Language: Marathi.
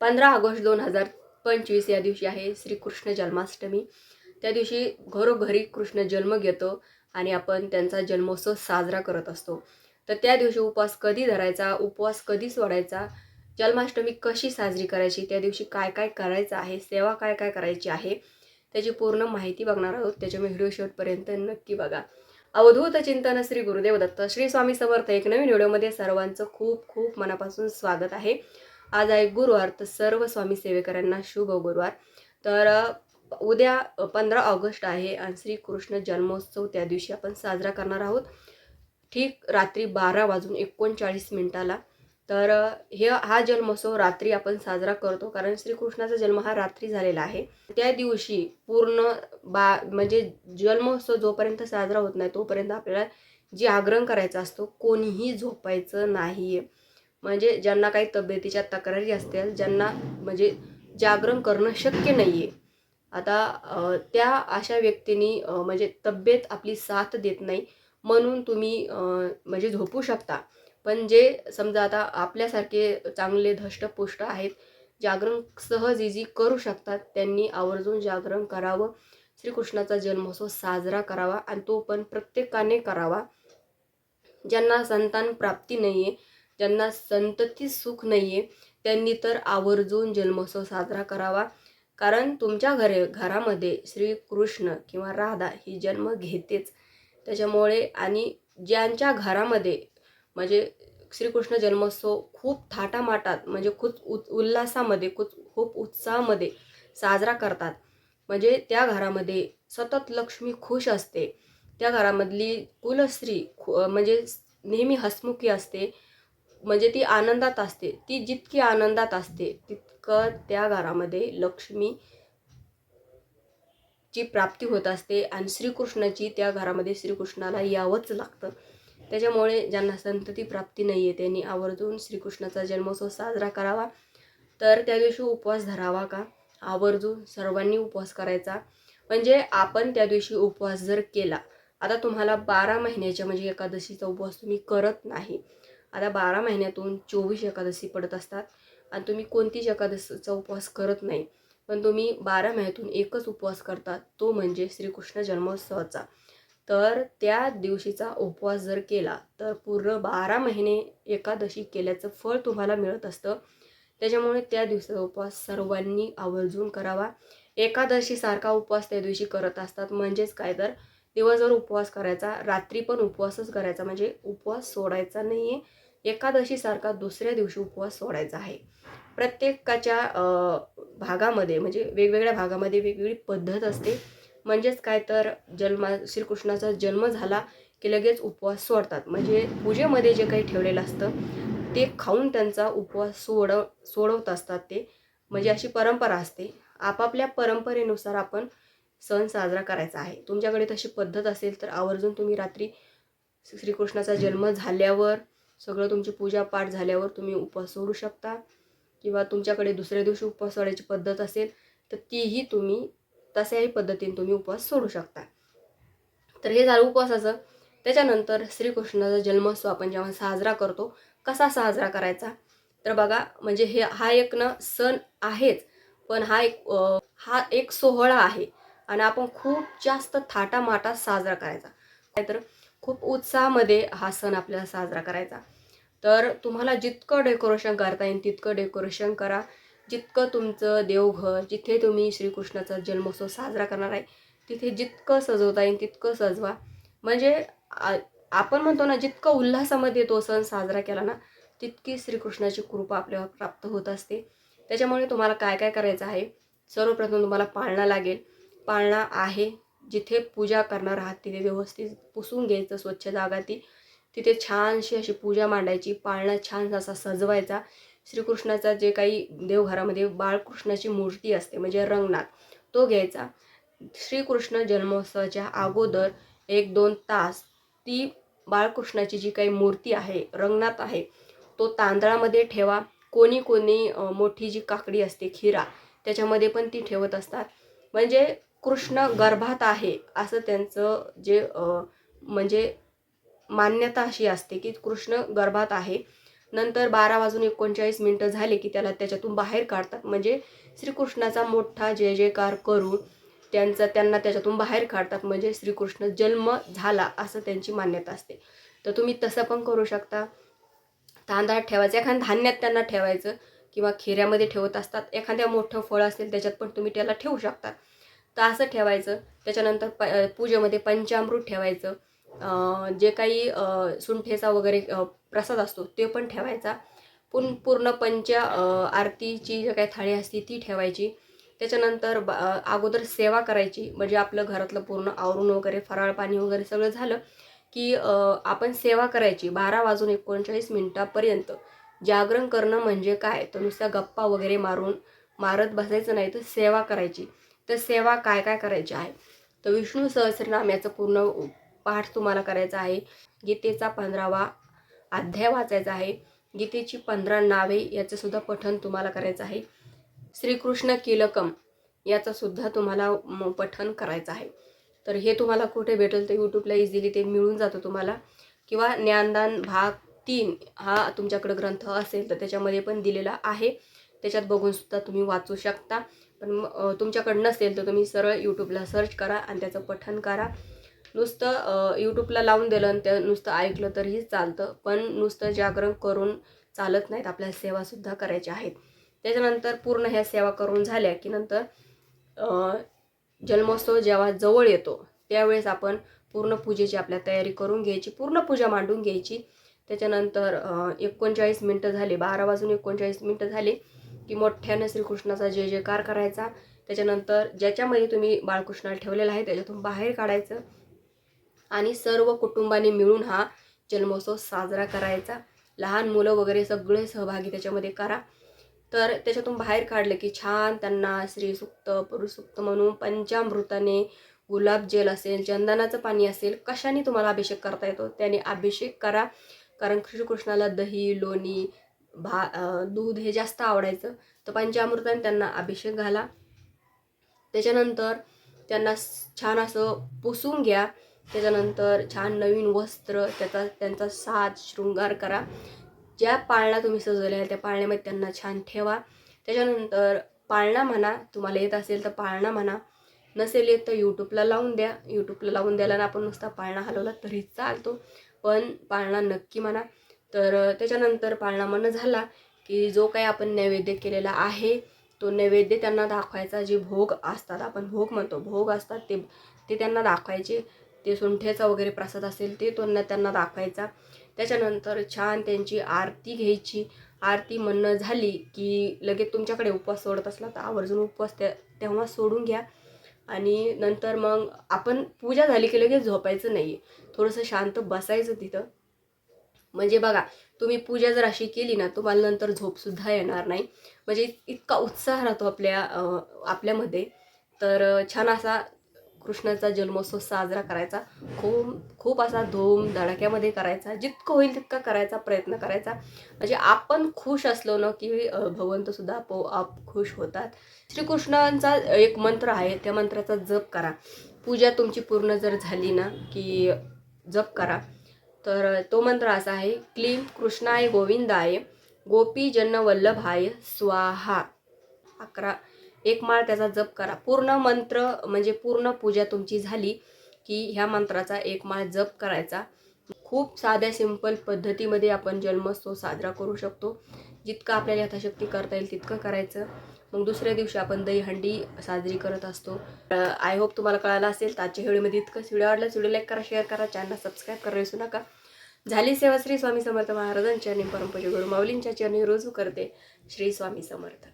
पंधरा ऑगस्ट दोन हजार पंचवीस या दिवशी आहे श्रीकृष्ण जन्माष्टमी. त्या दिवशी घरोघरी कृष्ण जन्म घेतो आणि आपण त्यांचा जन्मोत्सव साजरा करत असतो. तर त्या दिवशी उपवास कधी धरायचा उपवास कधी सोडायचा जन्माष्टमी कशी साजरी करायची त्या दिवशी काय काय करायचं आहे सेवा काय काय करायची आहे त्याची पूर्ण माहिती बघणार आहोत. त्याच्यामुळे व्हिडिओ शेवटपर्यंत नक्की बघा. अवधूत चिंतन श्री गुरुदेव दत्त श्री स्वामी समर्थ एक नवीन व्हिडिओमध्ये सर्वांचं खूप खूप मनापासून स्वागत आहे. आज आहे गुरुवार तर सर्व स्वामी सेवेकरांना शुभ गुरुवार. तर उद्या पंधरा ऑगस्ट आहे आणि श्रीकृष्ण जन्मोत्सव त्या दिवशी आपण साजरा करणार आहोत. ठीक रात्री बारा वाजून एकोणचाळीस मिनिटाला. तर हे हा जन्मोत्सव रात्री आपण साजरा करतो कारण श्रीकृष्णाचा जन्म हा रात्री झालेला आहे. त्या दिवशी पूर्ण बा म्हणजे जन्मोत्सव जोपर्यंत साजरा होत नाही तोपर्यंत आपल्याला जागरण करायचा असतो कोणीही झोपायचं नाही आहे म्हणजे ज्यांना काही तब्येतीच्या तक्रारी असतील ज्यांना म्हणजे जागरण करणं शक्य नाही आहे आता त्या अशा व्यक्तींनी म्हणजे तब्येत आपली साथ देत नाही म्हणून तुम्ही म्हणजे झोपू शकता. पण जे समजा आता आपल्यासारखे चांगले धष्टपुष्ट आहेत जागरण सहज इझी करू शकतात. त्यांनी आवर्जून जागरण करावं. श्रीकृष्णाचा जन्मोत्सव साजरा करावा आणि तो पण प्रत्येकाने करावा. ज्यांना संतान प्राप्ती नाही आहे ज्यांना संतती सुख नाही आहे त्यांनी तर आवर्जून जन्मोत्सव साजरा करावा. कारण तुमच्या घरे घरामध्ये श्रीकृष्ण किंवा राधा ही जन्म घेतेच. त्याच्यामुळे आणि ज्यांच्या घरामध्ये म्हणजे श्रीकृष्ण जन्मोत्सव खूप थाटामाटात म्हणजे खूप उ उल्हासामध्ये खूप खूप उत्साहामध्ये साजरा करतात. म्हणजे त्या घरामध्ये सतत लक्ष्मी खुश असते. त्या घरामधली कुलस्त्री खु- म्हणजे नेहमी हसमुखी असते. म्हणजे ती आनंदात असते. ती जितकी आनंदात असते तितकं त्या घरामध्ये लक्ष्मी ची प्राप्ती होत असते आणि श्रीकृष्णाची त्या घरामध्ये श्रीकृष्णाला यावंच लागतं. त्याच्यामुळे ज्यांना संतती प्राप्ती नाही आहे त्यांनी आवर्जून श्रीकृष्णाचा जन्मोत्सव साजरा करावा. तर त्या दिवशी उपवास धरावा का? आवर्जून सर्वांनी उपवास करायचा. म्हणजे आपण त्या दिवशी उपवास जर केला आता तुम्हाला बारा महिन्याच्या म्हणजे एकादशीचा उपवास तुम्ही करत नाही आता बारा महिन्यातून चोवीस एकादशी पडत असतात आणि तुम्ही कोणतीच एकादशीचा उपवास करत नाही. पण तुम्ही बारा महिन्यातून एकच उपवास करतात तो म्हणजे श्रीकृष्ण जन्मोत्सवाचा. तर त्या दिवशीचा उपवास जर केला तर पूर्ण बारा महिने एकादशी केल्याचं फळ तुम्हाला मिळत असतं. त्याच्यामुळे त्या दिवसाचा उपवास सर्वांनी आवर्जून करावा. एकादशीसारखा उपवास त्या दिवशी करत असतात. म्हणजेच काय तर दिवसभर उपवास करायचा रात्री पण उपवासच करायचा. म्हणजे उपवास सोडायचा नाही आहे एकादशीसारखा दुसऱ्या दिवशी उपवास सोडायचा आहे. प्रत्येकाच्या भागामध्ये म्हणजे वेगवेगळ्या भागामध्ये वेगवेगळी पद्धत असते. म्हणजेच काय तर जन्मा श्रीकृष्णाचा जन्म झाला की लगेच उपवास सोडतात. म्हणजे पूजेमध्ये जे काही ठेवलेलं असतं ते खाऊन त्यांचा उपवास सोडव सोडवत असतात ते. म्हणजे अशी परंपरा असते. आपापल्या परंपरेनुसार आपण सण साजरा करायचा आहे. तुमच्याकडे तशी पद्धत असेल तर आवर्जून तुम्ही रात्री श्रीकृष्णाचा जन्म झाल्यावर सगळं तुमची पूजा पाठ झाल्यावर तुम्ही उपवास सोडू शकता. किंवा तुमच्याकडे दुसऱ्या दिवशी उपवास सोडायची पद्धत असेल तर तीही तुम्ही तशाही पद्धतीने तुम्ही उपवास सोडू शकता. तर हे झालं उपवासाचं. त्याच्यानंतर श्रीकृष्णाचा जन्मोत्सव आपण जेव्हा साजरा करतो कसा साजरा करायचा? तर बघा म्हणजे हे हा एक ना सण आहेच. पण हा एक हा एक सोहळा आहे. आणि आपण खूप जास्त थाटामाटात साजरा करायचा. काय तर खूप उत्साहामध्ये हा सण आपल्याला साजरा करायचा. तर तुम्हाला जितकं डेकोरेशन करता येईल तितकं डेकोरेशन करा. जितकं तुमचं देवघर जिथे तुम्ही श्रीकृष्णाचा जन्मोत्सव साजरा करणार आहे तिथे जितकं सजवता येईल तितकं सजवा. म्हणजे आपण म्हणतो ना जितकं उल्हासामध्ये तो सण साजरा केला ना तितकी श्रीकृष्णाची कृपा आपल्यावर प्राप्त होत असते. त्याच्यामुळे तुम्हाला काय काय करायचं आहे? सर्वप्रथम तुम्हाला पाळणा लागेल. पाळणा आहे. जिथे पूजा करणार आहात तिथे व्यवस्थित पुसून घ्यायचं स्वच्छ जागा ती. तिथे छानशी अशी पूजा मांडायची. पाळणा छान असा सजवायचा. श्रीकृष्णाचा जे काही देवघरामध्ये बाळकृष्णाची मूर्ती असते म्हणजे रंगनाथ तो घ्यायचा. श्रीकृष्ण जन्मोत्सवाच्या अगोदर एक दोन तास ती बाळकृष्णाची जी काही मूर्ती आहे रंगनाथ आहे तो तांदळामध्ये ठेवा. कोणी कोणी मोठी जी काकडी असते खिरा त्याच्यामध्ये पण ती ठेवत असतात. म्हणजे कृष्ण गर्भात आहे असं त्यांचं जे म्हणजे मान्यता अशी असते की कृष्ण गर्भात आहे. नंतर बारा वाजून एकोणचाळीस मिनटं झाले की त्याला त्याच्यातून बाहेर काढतात. म्हणजे श्रीकृष्णाचा मोठा जय जयकार करून त्यांचा त्यांना त्याच्यातून बाहेर काढतात. म्हणजे श्रीकृष्ण जन्म झाला असं त्यांची मान्यता असते. तर तुम्ही तसं पण करू शकता. तांदळात ठेवायचं एखाद्या धान्यात त्यांना ठेवायचं किंवा खिऱ्यामध्ये ठेवत असतात. एखाद्या मोठं फळ असेल त्याच्यात पण तुम्ही त्याला ठेवू शकता. तर असं ठेवायचं. त्याच्यानंतर प पूजेमध्ये पंचामृत ठेवायचं. जे काही सुंठेचा वगैरे प्रसाद असतो ते पण ठेवायचा. पुन पूर्ण पंच आरतीची जी काही थाळी असते ती ठेवायची. त्याच्यानंतर बा अगोदर सेवा करायची. म्हणजे आपलं घरातलं पूर्ण आवरून वगैरे फराळ पाणी वगैरे सगळं झालं की आपण सेवा करायची बारा वाजून एकोणचाळीस मिनटापर्यंत. जागरण करणं म्हणजे काय? तर नुसत्या गप्पा वगैरे मारून मारत बसायचं नाही तर सेवा करायची. तर सेवा काय काय करायची आहे? तर विष्णू सहस्रनाम याचं पूर्ण पाठ तुम्हाला करायचा आहे. गीतेचा पंधरावा अध्याय वाचायचा आहे. गीतेची पंधरा नावे याचं सुद्धा तुम्हाला करायचं आहे. श्रीकृष्ण किलकम याचं सुद्धा तुम्हाला पठन करायचं आहे. तर हे तुम्हाला कुठे भेटेल तर यूट्यूबला इझिली ते मिळून जातं तुम्हाला. किंवा ज्ञानदान भाग तीन हा तुमच्याकडे ग्रंथ असेल तर त्याच्यामध्ये पण दिलेला आहे. त्याच्यात बघूनसुद्धा तुम्ही वाचू शकता. पण तुमच्याकडनं नसेल तर तुम्ही सरळ यूट्यूबला सर्च करा आणि त्याचं पठन करा. नुसतं यूट्यूबला लावून दिलं आणि ते नुसतं ऐकलं तरीही चालतं. पण नुसतं जागरण करून चालत नाहीत. आपल्याला सेवासुद्धा करायच्या आहेत. त्याच्यानंतर पूर्ण ह्या सेवा करून झाल्या की नंतर जन्मोत्सव जेव्हा जवळ येतो त्यावेळेस आपण पूर्ण पूजेची आपल्या तयारी करून घ्यायची. पूर्ण पूजा मांडून घ्यायची. त्याच्यानंतर एकोणचाळीस मिनटं झाले. बारा वाजून एकोणचाळीस मिनटं झाले. की मोठ्यानं श्रीकृष्णाचा जय जयकार करायचा. त्याच्यानंतर ज्याच्यामध्ये तुम्ही बाळकृष्णाला ठेवलेला आहे त्याच्यातून बाहेर काढायचं. आणि सर्व कुटुंबाने मिळून हा जन्मोत्सव साजरा करायचा. लहान मुलं वगैरे सगळे सहभागी त्याच्यामध्ये करा. तर त्याच्यातून बाहेर काढलं की छान त्यांना श्रीसुक्त पुरुषसुक्त म्हणून पंचामृताने गुलाबजल असेल चंदनाचं पाणी असेल कशाने तुम्हाला अभिषेक करता येतो? त्याने अभिषेक करा. कारण श्रीकृष्णाला दही लोणी भा दूध हे जास्त आवडायचं. तर पंचामृताने त्यांना अभिषेक घाला. त्याच्यानंतर त्यांना छान असं पुसून घ्या. त्याच्यानंतर छान नवीन वस्त्र त्याचा त्यांचा साज शृंगार करा. ज्या पाळणा तुम्ही सजवल्या त्या पाळण्यामध्ये त्यांना छान ठेवा. त्याच्यानंतर पाळणा म्हणा तुम्हाला येत असेल तर पाळणा म्हणा. नसेल येत तर यूट्यूबला लावून द्या. यूट्यूबला लावून द्यायला ना आपण नुसता पाळणा हलवला तरी चालतो. पण पाळणा नक्की म्हणा. तर त्याच्यानंतर पाळणा म्हणणं झाला की जो काही आपण नैवेद्य केलेला आहे तो नैवेद्य त्यांना दाखवायचा जे भोग असतात आपण भोग म्हणतो भोग असतात ते ते त्यांना दाखवायचे. ते सुंठेचा वगैरे प्रसाद असेल ते त्यांना त्यांना दाखवायचा. त्याच्यानंतर छान त्यांची आरती घ्यायची. आरती म्हणणं झाली की लगेच तुमच्याकडे उपवास सोडत असला तर आवर्जून उपवास त्या तेव्हा सोडून घ्या. आणि नंतर मग आपण पूजा झाली की लगेच झोपायचं नाही आहे थोडंसं शांत बसायचं तिथं. म्हणजे बघा तुम्ही पूजा जर अशी केली ना तुम्हाला नंतर झोपसुद्धा येणार नाही. म्हणजे इतका उत्साह राहतो आपल्या आपल्यामध्ये. तर छान असा कृष्णाचा जन्मोत्सव साजरा करायचा. खूप खूप असा धूम धडाक्यामध्ये करायचा. जितकं होईल तितका करायचा प्रयत्न करायचा. म्हणजे आपण खुश असलो ना की भगवंतसुद्धा भगवंत आप आपोआप खुश होतात. श्रीकृष्णांचा एक मंत्र आहे त्या मंत्राचा जप करा. पूजा तुमची पूर्ण जर झाली ना की जप करा. तर तो मंत्र असा आहे क्लीम कृष्णाय गोविंदाय गोपी जन वल्लभाय स्वाहा. अकरा. एक माळ त्याचा जप करा. पूर्ण मंत्र म्हणजे पूर्ण पूजा तुमची झाली की ह्या मंत्राचा एक माळ जप करायचा. खूप साध्या सिंपल पद्धतीमध्ये आपण जन्मोत्सव साजरा करू शकतो. जितकं आपल्याला यथाशक्ती करता येईल तितकं करायचं. मग दुसऱ्या दिवशी आपण दहीहंडी साजरी करत असतो. आय होप तुम्हाला कळालं असेल तर आजच्या व्हिडिओमध्ये इतकंच. व्हिडिओ आवडला व्हिडिओ लाईक करा शेअर करा चॅनल सबस्क्राईब करा विसरू नका. झाली सेवा श्री स्वामी समर्थ महाराजांच्या आणि परमपूज्य गुरु माऊलींच्या चरणी रोज करते. श्री स्वामी समर्थ.